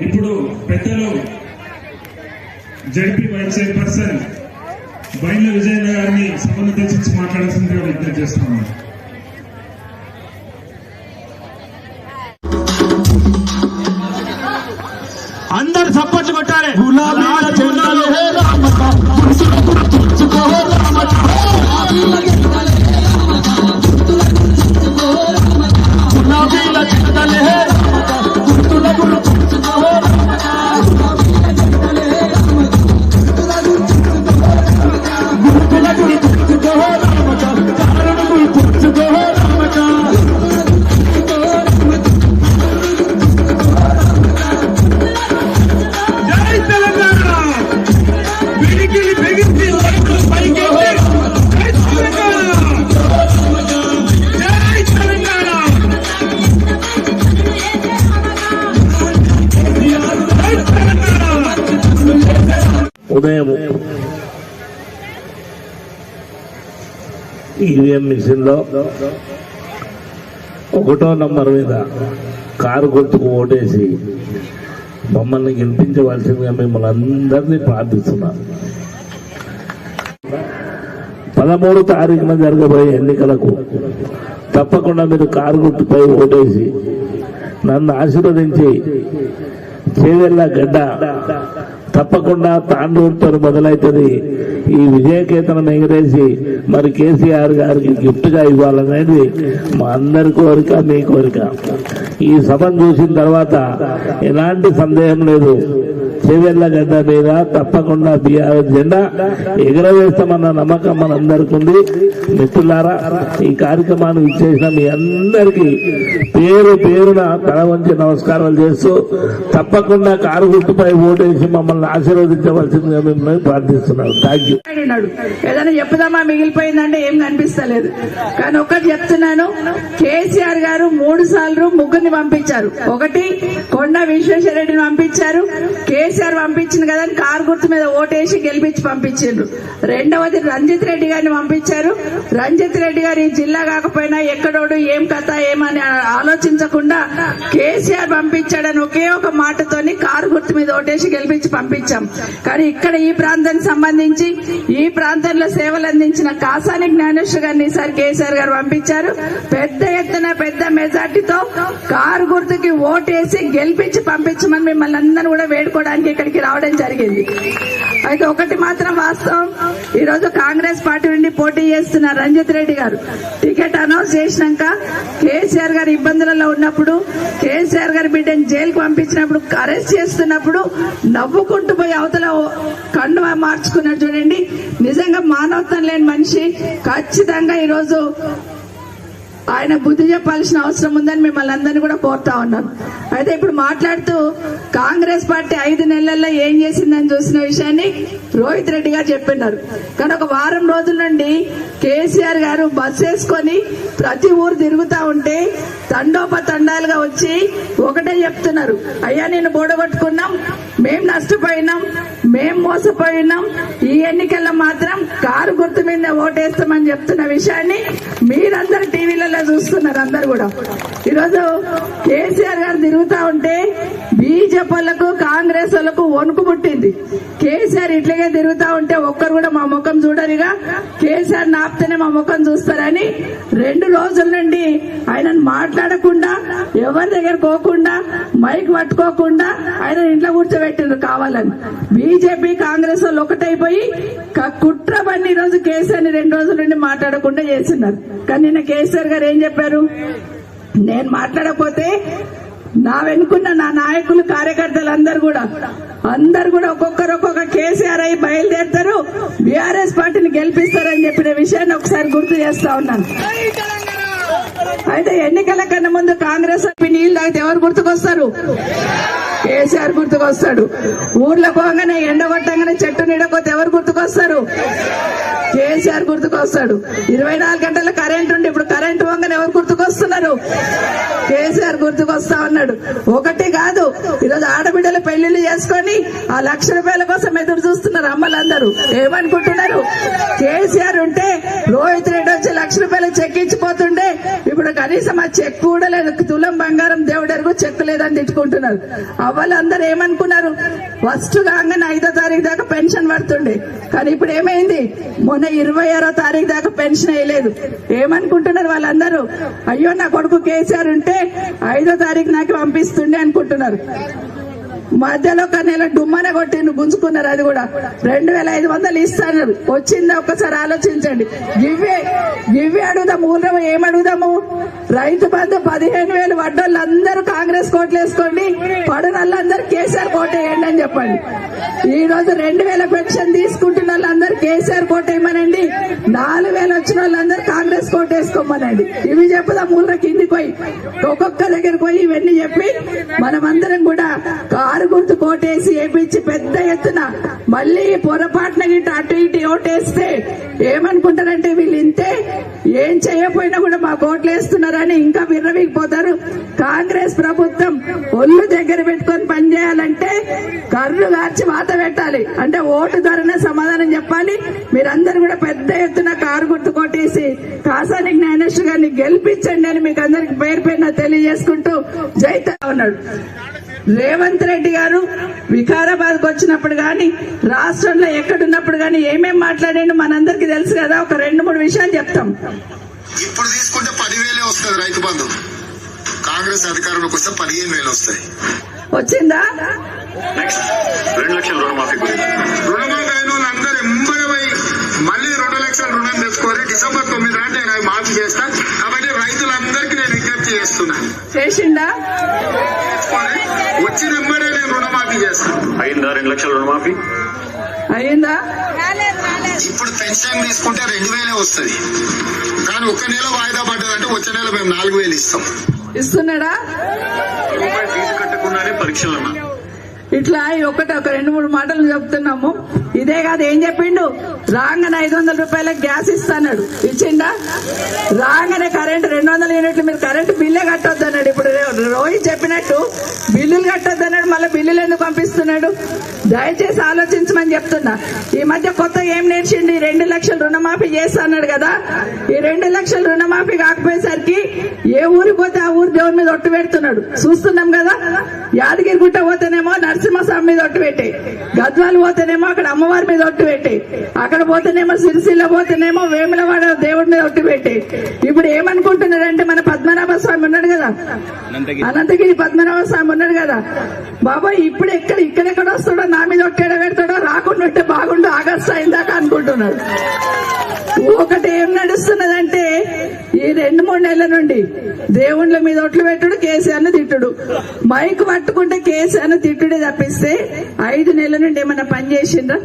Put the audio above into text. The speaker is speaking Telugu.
ఇప్పుడు పెద్దలు ZP vice chairperson Bindla Vijayanna గారిని సభను తెచ్చి మాట్లాడాల్సిందిగా విజ్ఞప్తి చేస్తున్నాను అందరు సపోర్ట్ కొట్టాలి. గులాబీల ఉదయం ఈవీఎం మిషన్లో ఒకటో నంబర్ మీద కారు గుర్తుకు ఓటేసి మమ్మల్ని గెలిపించవలసిందిగా మిమ్మల్ని అందరినీ ప్రార్థిస్తున్నాను పదమూడు తారీఖున జరగబోయే ఎన్నికలకు తప్పకుండా మీరు కారు గుర్తుపై ఓటేసి నన్ను ఆశీర్వదించి చేవెళ్ళ గడ్డ తప్పకుండా తాండూరుతో మొదలవుతుంది ఈ విజయకేతనం ఎగిరేసి మరి కేసీఆర్ గారికి గిఫ్ట్గా ఇవ్వాలనేది మా అందరి కోరిక మీ కోరిక. ఈ సభను చూసిన తర్వాత ఎలాంటి సందేహం లేదు. చేవెళ్ళ గడ్డ మీద తప్పకుండా బీఆర్ఎస్ జెండా ఎగరవేస్తామన్న నమ్మకం మనందరికీ ఉంది. మిత్రులారా ఈ కార్యక్రమాన్ని ఇచ్చేసిన మీ అందరికీ పేరు పేరున తల వంచి నమస్కారాలు చేస్తూ తప్పకుండా కారు గుర్తుపై ఓటేసి మమ్మల్ని ఆశీర్వదించవలసిందిగా మిమ్మల్ని ప్రార్థిస్తున్నాను. థ్యాంక్ యూ ఏదైనా చెప్పుదామా మిగిలిపోయిందంటే ఏం కనిపిస్తలేదు. కానీ ఒక్కటి చెప్తున్నాను. కేసీఆర్ గారు మూడు సార్లు ముగ్గురిని పంపించారు. ఒకటి కొండ విశ్వేశ్వరరెడ్డిని పంపించారు. కేసీఆర్ పంపించింది కదా అని కారు గుర్తు మీద ఓటేసి గెలిపించి పంపించిండ్రు. రెండవది రంజిత్ రెడ్డి గారిని పంపించారు. రంజిత్ రెడ్డి గారు ఈ జిల్లా కాకపోయినా ఎక్కడోడు ఏం కథ ఏమని ఆలోచించకుండా కేసీఆర్ పంపించాడని ఒకే ఒక మాటతోని కారు గుర్తు మీద ఓటేసి గెలిపించి పంపించాం. కానీ ఇక్కడ ఈ ప్రాంతానికి సంబంధించి ఈ ప్రాంతంలో సేవలు అందించిన కాసాని జ్ఞానేశ్వర గారిని ఈసారి కేసీఆర్ గారు పంపించారు. పెద్ద ఎత్తున పెద్ద మెజార్టీతో కారు గుర్తుకి ఓటేసి గెలిపించి పంపించమని మిమ్మల్ని అందరూ కూడా వేడుకోవడానికి ఇక్కడికి రావడం జరిగింది. అయితే ఒకటి మాత్రం వాస్తవం. ఈ రోజు కాంగ్రెస్ పార్టీ నుండి పోటీ చేస్తున్న రంజిత్ రెడ్డి గారు టికెట్ అనౌన్స్ చేసినాక కేసీఆర్ గారు ఇబ్బందులలో ఉన్నప్పుడు కేసీఆర్ గారి బిడ్డను జైలుకు పంపించినప్పుడు అరెస్ట్ చేస్తున్నప్పుడు నవ్వుకుంటూ పోయి అవతల కండు మార్చుకున్నాడు చూడండి. నిజంగా మానవత్వం లేని మనిషి. ఖచ్చితంగా ఈరోజు ఆయన బుద్ధి చెప్పాల్సిన అవసరం ఉందని మిమ్మల్ని అందరినీ కూడా కోరుతా ఉన్నాను. అయితే ఇప్పుడు మాట్లాడుతూ కాంగ్రెస్ పార్టీ ఐదు నెలల్లో ఏం చేసిందని చూసిన విషయాన్ని రోహిత్ రెడ్డి గారు చెప్పినారు. కానీ ఒక వారం రోజుల నుండి కేసీఆర్ గారు బస్ వేసుకొని ప్రతి ఊరు తిరుగుతూ ఉంటే తండోపతండాలుగా వచ్చి ఒకటే చెప్తున్నారు. అయ్యా నేను బోడగొట్టుకున్నాం. మేం నష్టపోయినాం. మేం మోసపోయినాం. ఈ ఎన్నికల్లో మాత్రం కారు గుర్తు మీద ఓటేస్తామని చెప్తున్న విషయాన్ని మీరందరూ టీవీలలో చూస్తున్నారు అందరు కూడా. ఈరోజు కేసీఆర్ గారు తిరుగుతా ఉంటే బీజేపీలకు కాంగ్రెస్ వాళ్ళకు వణుకు పుట్టింది. కేసీఆర్ ఇట్లాగే తిరుగుతా ఉంటే ఒక్కరు కూడా మా ముఖం చూడరుగా. కేసీఆర్ నాపితేనే మా ముఖం చూస్తారని రెండు రోజుల నుండి ఆయనను మాట్లాడకుండా ఎవరి దగ్గర పోకుండా మైక్ పట్టుకోకుండా ఆయన ఇంట్లో కూర్చోబెట్టిండ్రు కావాలని. బీజేపీ కాంగ్రెస్ వాళ్ళు ఒకటైపోయి కుట్ర పని రోజు కేసీఆర్ రెండు రోజుల నుండి మాట్లాడకుండా చేస్తున్నారు. కానీ నిన్న కేసీఆర్ గారు ఏం చెప్పారు? నేను మాట్లాడకపోతే నా వెనుకున్న నా నాయకులు కార్యకర్తలు అందరు కూడా అందరు కూడా ఒక్కొక్కరు ఒక్కొక్క కేసీఆర్ అయి బయలుదేరుతారు. బీఆర్ఎస్ పార్టీని గెలిపిస్తారని చెప్పిన విషయాన్ని ఒకసారి గుర్తు చేస్తా ఉన్నాను. అయితే ఎన్నికల కన్నా ముందు కాంగ్రెస్ నీళ్ళు తాగితే ఎవరు గుర్తుకొస్తారు? కేసీఆర్ గుర్తుకొస్తాడు. ఊర్లో పోగానే ఎండగొట్టంగానే చెట్టు నీడకపోతే ఎవరు గుర్తుకొస్తారు? కేసీఆర్ గుర్తుకొస్తాడు. ఇరవై నాలుగు గంటల కరెంట్ ఉండి ఇప్పుడు కరెంట్ పోగానే ఎవరు గుర్తుకొస్తున్నారు? కేసీఆర్ గుర్తుకొస్తా ఉన్నాడు. ఒకటి కాదు ఈరోజు ఆడబిడ్డలు పెళ్ళిళ్ళు చేసుకొని ఆ లక్ష రూపాయల కోసం ఎదురు చూస్తున్నారు అమ్మలందరూ. ఏమనుకుంటున్నారు? కేసీఆర్ ఉంటే రోహిత్ రెడ్డి వచ్చి లక్ష రూపాయలు చెక్ ఇచ్చిపోతుండే ఇప్పుడు కనీసం ఆ చెక్ కూడా లేదు తులం బంగారం దేవుడెరుగు చెక్ లేదని తిట్టుకుంటున్నారు. అవ్వాలందరూ ఏమనుకున్నారు? ఫస్ట్ కాగానే ఐదో తారీఖు దాకా పెన్షన్ పడుతుండే. కానీ ఇప్పుడు ఏమైంది? మొన్న ఇరవై ఆరో తారీఖు దాకా పెన్షన్ వేయలేదు. ఏమనుకుంటున్నారు వాళ్ళందరూ? అయ్యో నా కొడుకు కేసీఆర్ ఉంటే ఐదో తారీఖు నాకు పంపిస్తుండే అనుకుంటున్నారు. మధ్యలో ఒక నెల డుమ్మన కొట్టిండు గుంజుకున్నారు అది కూడా. రెండు వేల ఐదు వందలు ఇస్తాను వచ్చిందా ఒక్కసారి ఆలోచించండి. గివ్వే ఇవి అడుగుదాము ఊళ్ళో ఏం అడుగుదాము? రైతు బంధు పదిహేను వేలు వడ్డోళ్ళు అందరూ కాంగ్రెస్ కోట్లు వేసుకోండి. పడునోళ్ళందరూ కేసీఆర్ కోట వేయండి అని చెప్పండి. ఈ రోజు రెండు వేల పెన్షన్ తీసుకుంటున్నారు. కేసీఆర్ కోట వేయమనండి. నాలుగు వేలు వచ్చిన వాళ్ళందరూ కాంగ్రెస్ కోట వేసుకోమనండి. ఇవి చెప్పుదా ఊళ్ళో కింది పోయి ఒక్కొక్క దగ్గర పోయి ఇవన్నీ చెప్పి మనమందరం కూడా కారు గుర్తు కోటేసి వేపించి పెద్ద ఎత్తున మళ్ళీ పొరపాటున గిట్ట అటు ఇటు ఓటేస్తే ఏమనుకుంటారంటే వీళ్ళు ఇంతే? ఏం చేయకపోయినా కూడా మా కోట్లు వేస్తున్నారని ఇంకా విర్రవీగిపోతారు. కాంగ్రెస్ ప్రభుత్వం ఒళ్ళు దగ్గర పెట్టి చేయాలంటే కర్రు గార్చి వాత పెట్టాలి. అంటే ఓటు ధరనే సమాధానం చెప్పాలి. మీరందరూ కూడా పెద్ద ఎత్తున కారు గుర్తు కొట్టేసి కాసాని జ్ఞానేశ్వర్ గారిని గెలిపించండి అని మీకు అందరికి పేరు పేరున తెలియజేసుకుంటూ జైత ఉన్నాడు రేవంత్ రెడ్డి గారు వికారాబాద్కు వచ్చినప్పుడు కానీ రాష్ట్రంలో ఎక్కడున్నప్పుడు కానీ ఏమేమి మాట్లాడండి మనందరికి తెలుసు కదా. ఒక రెండు మూడు విషయాలు చెప్తాం. ఇప్పుడు తీసుకుంటే పదివేలే వస్తుంది రైతు బంధు. కాంగ్రెస్ అధికారంలోకి వస్తే పదిహేను వేలు వస్తాయి. వచ్చిందా? రెండు లక్షల రుణమాఫీ రుణమాఫీ ఎంబడమై మళ్ళీ రెండు లక్షల రుణం తెచ్చుకోవాలి డిసెంబర్ తొమ్మిది నాటి నేను అవి మాఫీ చేస్తా. కాబట్టి రైతులందరికీ నేను విజ్ఞప్తి చేస్తున్నా. చేసిందా? తెచ్చుకొని వచ్చిన వెంబడే నేను రుణమాఫీ చేస్తాను అయిందా రెండు లక్షల రుణమాఫీ? అయిందా? ఇప్పుడు పెన్షన్ తీసుకుంటే రెండు వేలే వస్తుంది. కానీ ఒక్క నెల వాయిదా పడ్డదంటే వచ్చే నెల మేము నాలుగు వేలు ఇస్తాం. ఇస్తున్నాడా? పరీక్షలు ఇట్లా ఒకటి ఒక రెండు మూడు మాటలు చెప్తున్నాము. ఇదే కాదు ఏం చెప్పిండు? రాగానే ఐదు వందల రూపాయలకు గ్యాస్ ఇస్తాడు ఇచ్చిండా? రాగానే కరెంట్ రెండు వందల యూనిట్లు మీరు కరెంట్ బిల్లే కట్టొద్దు అన్నాడు ఇప్పుడు రోహిత్ చెప్పినట్టు బిల్లులు కట్టొద్దు అన్నాడు మళ్ళీ బిల్లులు ఎందుకు పంపిస్తున్నాడు? దయచేసి ఆలోచించమని చెప్తున్నా. ఈ మధ్య కొత్త ఏం నేర్చిండు? ఈ రెండు లక్షలు రుణమాఫీ చేస్తాడు కదా. ఈ రెండు లక్షలు రుణమాఫీ కాకపోయేసరికి ఏ ఊరికి పోతే ఆ ఊరు దేవుని మీద ఒట్టు పెడుతున్నాడు. చూస్తున్నాం కదా. యాదగిరి గుట్ట పోతేనేమో నరసింహస్వామి మీద ఒట్టు పెట్టే. గద్వాలు పోతేనేమో అక్కడ అమ్మవారి మీద ఒట్టు పెట్టే. అక్కడ పోతేనేమో సిరిసిల్ల పోతేనేమో వేములవాడ దేవుడి మీద ఒట్టు పెట్టే. ఇప్పుడు ఏమనుకుంటున్నారంటే మన పద్మనాభ స్వామి ఉన్నాడు కదా? అనంతగిరి. పద్మనాభ స్వామి ఉన్నాడు కదా? బాబాయ్ ఇప్పుడు ఎక్కడ ఇక్కడెక్కడ వస్తాడో నా మీద ఒట్టేడ పెడతాడో రాకుండా ఉంటే బాగుండు ఆగస్టు అయిందాక అనుకుంటున్నాడు. ఒకటి ఏం నడుస్తున్నదంటే ఈ రెండు మూడు నెలల నుండి దేవుళ్ళ మీద ఒట్లు పెట్టుడు కేసీఆర్ను తిట్టుడు. మైక్ పట్టుకుంటే కేసీఆర్ను తిట్టుడే తప్పిస్తే ఐదు నెలల నుండి ఏమన్నా పని చేసిండ్రా?